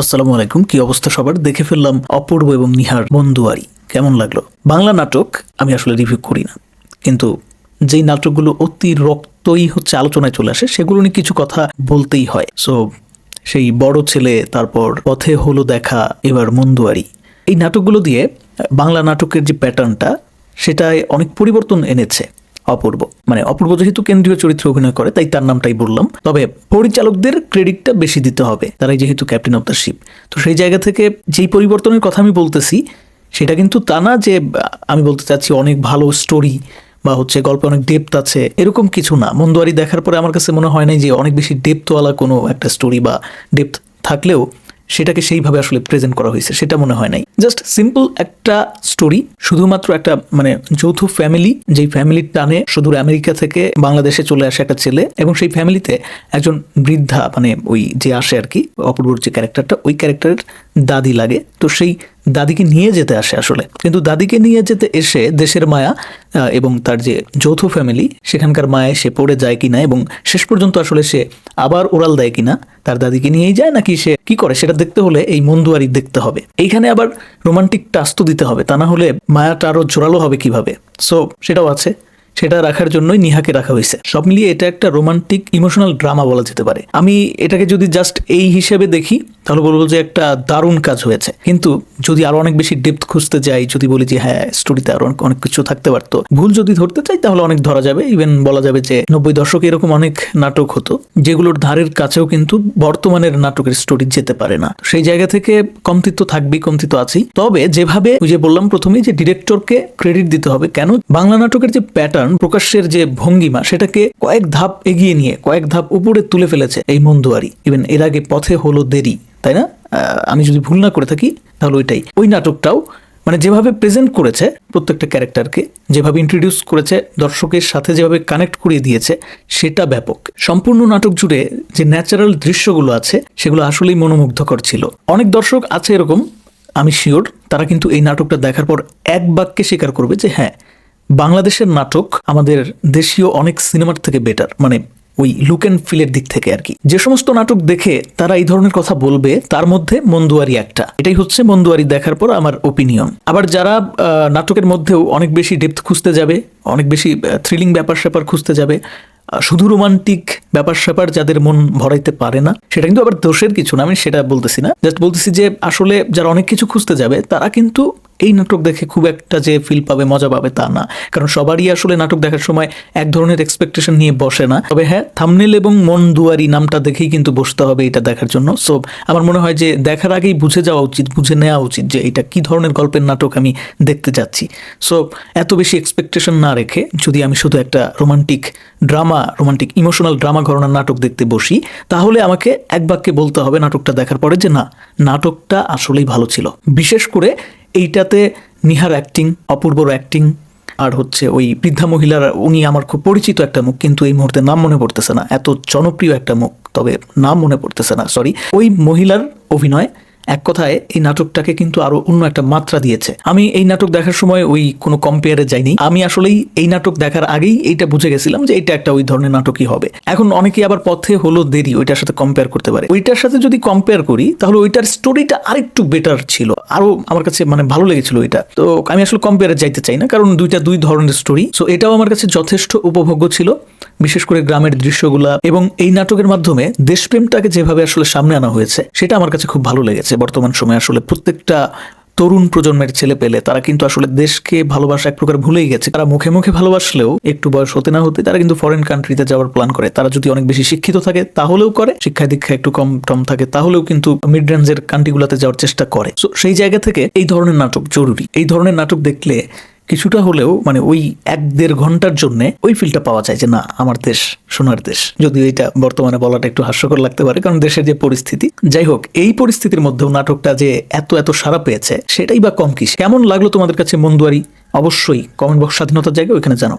আসসালামু আলাইকুম, কি অবস্থা সবার? দেখে ফেললাম অপূর্ব এবং নিহার বন্ধুয়ারি। কেমন লাগল? বাংলা নাটক আমি আসলে রিভিউ করি না। কিন্তু যেই নাটকগুলো অতি রক্তই হচ্ছে আলোচনায় চলে আসে, সেগুলো নিয়ে কিছু কথা বলতেই হয়। সো সেই বড় ছেলে, তারপর পথে হলো দেখা, এবার মন্দুয়ারি। এই নাটকগুলো দিয়ে বাংলা নাটকের যে প্যাটার্নটা সেটায় অনেক পরিবর্তন এনেছে। অপূর্ব। মানে অপূর্ব যেহেতু কেন্দ্রীয় চরিত্রে অভিনয় করে, তাই তার নামটাই বললাম। তবে পরিচালকদের ক্রেডিটটা বেশি দিতে হবে, তারাই যেহেতু ক্যাপ্টেন অফ দ্য শিপ। তো সেই জায়গা থেকে যেই পরিবর্তনের কথা আমি বলতেছি, সেটা কিন্তু তা না যে, আমি বলতে চাচ্ছি অনেক ভালো স্টোরি বা হচ্ছে গল্পে অনেক ডেপথ আছে, এরকম কিছু না। মন্দুয়ারি দেখার পরে আমার কাছে মনে হয় না যে অনেক বেশি ডেপথওয়ালা কোনো একটা স্টোরি বা ডেপথ থাকলেও সেটাকে সেইভাবে আসলে প্রেজেন্ট করা হয়েছে, সেটা মনে হয় নাই। জাস্ট সিম্পল একটা স্টোরি শুধুমাত্র একটা মানে যৌথ ফ্যামিলি যেই ফ্যামিলির টানে সুদূর আমেরিকা থেকে বাংলাদেশে চলে আসে একটা ছেলে এবং সেই ফ্যামিলিতে একজন বৃদ্ধা মানে ওই যে আসে আর কি, অপূর্বর যে ক্যারেক্টারটা ওই ক্যারেক্টারের দাদি লাগে। তো সেই দাদিকে নিয়ে যেতে আসে আসলে। কিন্তু দাদিকে নিয়ে যেতে এসে দেশের মায়া এবং তার যে যৌথ ফ্যামিলি সেখানকার মায়ায় সে পড়ে যায় কিনা এবং শেষ পর্যন্ত আসলে সে আবার ওরাল দেয় কিনা, তার দাদিকে নিয়েই যায় নাকি সে কি করে? সেটা দেখতে হলে এই মন্দুয়ারি দেখতে হবে। এইখানে আবার রোমান্টিক টাচ দিতে হবে। তা না হলে মায়াটা আরও জোরালো হবে কীভাবে? সো সেটাও আছে। সেটা রাখার জন্যই নিহাকে রাখা হয়েছে। সব মিলিয়ে এটা একটা রোমান্টিক, ইমোশনাল ড্রামা বলা যেতে পারে। আমি এটাকে যদি জাস্ট এই হিসেবে দেখি, তাহলে বলব যে একটা দারুণ কাজ হয়েছে। কিন্তু যদি আরও অনেক বেশি ডেপথ খুঁজতে যাই, যদি বলি যে হ্যাঁ স্টোরিতে আরও অনেক কিছু থাকতে পারতো, ভুল যদি ধরতে চাই, তাহলে অনেক ধরা যাবে। ইভেন বলা যাবে যে নব্বই দশকে এরকম অনেক নাটক হতো, যেগুলোর ধারের কাছেও কিন্তু বর্তমানের নাটকের স্টোরি যেতে পারে না। সেই জায়গা থেকে কমতিত্ব থাকবেই কমতিত্ব আছেই। তবে যেভাবে যে বললাম প্রথমেই যে ডিরেক্টরকে ক্রেডিট দিতে হবে, কেন বাংলা নাটকের যে প্যাটার্ন প্রকাশের যে ভঙ্গিমা, সেটাকে কয়েক ধাপ এগিয়ে নিয়ে, কয়েক ধাপ উপরে তুলে ফেলেছে এই মন্দুয়ারি। ইভেন এর আগে পথে হলো দেরি, তাই না? আমি যদি ভুল না করে থাকি, তাহলে ওইটাই। ওই নাটকটাও মানে যেভাবে প্রেজেন্ট করেছে প্রত্যেকটা ক্যারেক্টারকে, যেভাবে ইন্ট্রোডিউস করেছে, দর্শকের সাথে যেভাবে কানেক্ট করিয়ে দিয়েছে, সেটা ব্যাপক। সম্পূর্ণ নাটক জুড়ে যে ন্যাচারাল দৃশ্যগুলো আছে, সেগুলো আসলেই মনোমুগ্ধকর ছিল। অনেক দর্শক আছে এরকম, আমি শিওর তারা কিন্তু এই নাটকটা দেখার পর এক বাক্যে স্বীকার করবে যে হ্যাঁ বাংলাদেশের নাটক আমাদের দেশীয় অনেক সিনেমার থেকে বেটার মানে ওই লুক অ্যান্ড ফিলের দিক থেকে আর কি যে সমস্ত নাটক দেখে তারা এই ধরনের কথা বলবে, তার মধ্যে মন্দুয়ারি একটা। এটাই হচ্ছে মন্দুয়ারি দেখার পর আমার ওপিনিয়ন আবার যারা নাটকের মধ্যেও অনেক বেশি ডেপথ খুঁজতে যাবে, অনেক বেশি থ্রিলিং ব্যাপার স্যাপার খুঁজতে যাবে শুধু রোমান্টিক ব্যাপার স্যাপার যাদের মন ভরাইতে পারে না, সেটা কিন্তু আবার দোষের কিছু না, আমি সেটা বলতেছি না। জাস্ট বলতেছি যে আসলে যারা অনেক কিছু খুঁজতে যাবে, তারা কিন্তু এই নাটক দেখে খুব একটা যে ফিল পাবে, মজা পাবে তা না। কারণ সবারই আসলে নাটক দেখার সময় এক ধরনের এক্সপেকটেশন নিয়ে বসে না। তবে হ্যাঁ থামনেল এবং মন দুয়ারি নামটা দেখেই কিন্তু বসতে হবে এটা দেখার জন্য। সো আমার মনে হয় যে দেখার আগেই বুঝে যাওয়া উচিত, বুঝে নেওয়া উচিত যে এটা কি ধরনের গল্পের নাটক আমি দেখতে যাচ্ছি। সো এত বেশি এক্সপেকটেশন না রেখে যদি আমি শুধু একটা romantic drama romantic emotional drama ঘরনার নাটক দেখতে বসি, তাহলে আমাকে এক বাক্যে বলতে হবে নাটকটা দেখার পরে যে না, নাটকটা আসলেই ভালো ছিল। বিশেষ করে এইটাতে নিহার অ্যাক্টিং অপূর্বর অ্যাক্টিং আর হচ্ছে ওই বৃদ্ধা মহিলার, উনি আমার খুব পরিচিত একটা মুখ, কিন্তু এই মুহূর্তে নাম মনে পড়তেছে না। এত জনপ্রিয় একটা মুখ, তবে নাম মনে পড়তেছে না সরি ওই মহিলার অভিনয় এক কথায়, এই নাটকটাকে কিন্তু আরও অন্য একটা মাত্রা দিয়েছে। আমি এই নাটক দেখার সময় ওই কোনো কম্পেয়ারে যাইনি। আমি আসলেই এই নাটক দেখার আগেই এইটা বুঝে গেছিলাম যে এটা একটা ওই ধরনের নাটকই হবে। এখন অনেকে আবার পথে হলো দেরি, ওইটার সাথে কম্পেয়ার করতে পারে। ওইটার সাথে যদি কম্পেয়ার করি, তাহলে ওইটার স্টোরিটা আরেকটু বেটার ছিল। আরও আমার কাছে মানে ভালো লেগেছিল এটা তো আমি আসলে কম্পেয়ারে যাইতে চাই না, কারণ দুইটা দুই ধরনের স্টোরি সো এটাও আমার কাছে যথেষ্ট উপভোগ্য ছিল। বিশেষ করে গ্রামের দৃশ্যগুলা এবং এই নাটকের মাধ্যমে দেশপ্রেমটাকে যেভাবে আসলে সামনে আনা হয়েছে সেটা আমার কাছে খুব ভালো লেগেছে। বর্তমান সময়ে আসলে প্রত্যেকটা তরুণ প্রজন্মের ছেলে পেলে তারা কিন্তু আসলে দেশকে ভালোবাসা এক প্রকার ভুলেই গেছে। তারা মুখে মুখে ভালোবাসলেও একটু বয়স হতে না হতে তারা কিন্তু ফরেন কান্ট্রিতে যাওয়ার প্ল্যান করে। তারা যদি অনেক বেশি শিক্ষিত থাকে তাহলেও করে শিক্ষা দীক্ষা একটু কম টম থাকে তাহলেও কিন্তু মিড রেঞ্জের কান্ট্রিগুলোতে যাওয়ার চেষ্টা করে। So, সেই জায়গা থেকে এই ধরনের নাটক জরুরি। এই ধরনের নাটক দেখলে কিছুটা হলেও মানে ওই এক দেড় ঘণ্টার জন্য ওই ফিলটা পাওয়া যায় যে না, আমার দেশ সোনার দেশ। যদিও এটা বর্তমানে বলাটা একটু হাস্যকর লাগতে পারে, কারণ দেশের যে পরিস্থিতি, যাই হোক, এই পরিস্থিতির মধ্যেও নাটকটা যে এত এত সারা পেয়েছে, সেটাই বা কম কি কেমন লাগল তোমাদের কাছে মন্দুয়ারি? অবশ্যই কমেন্ট বক্স স্বাধীনতার জায়গায় ওইখানে জানো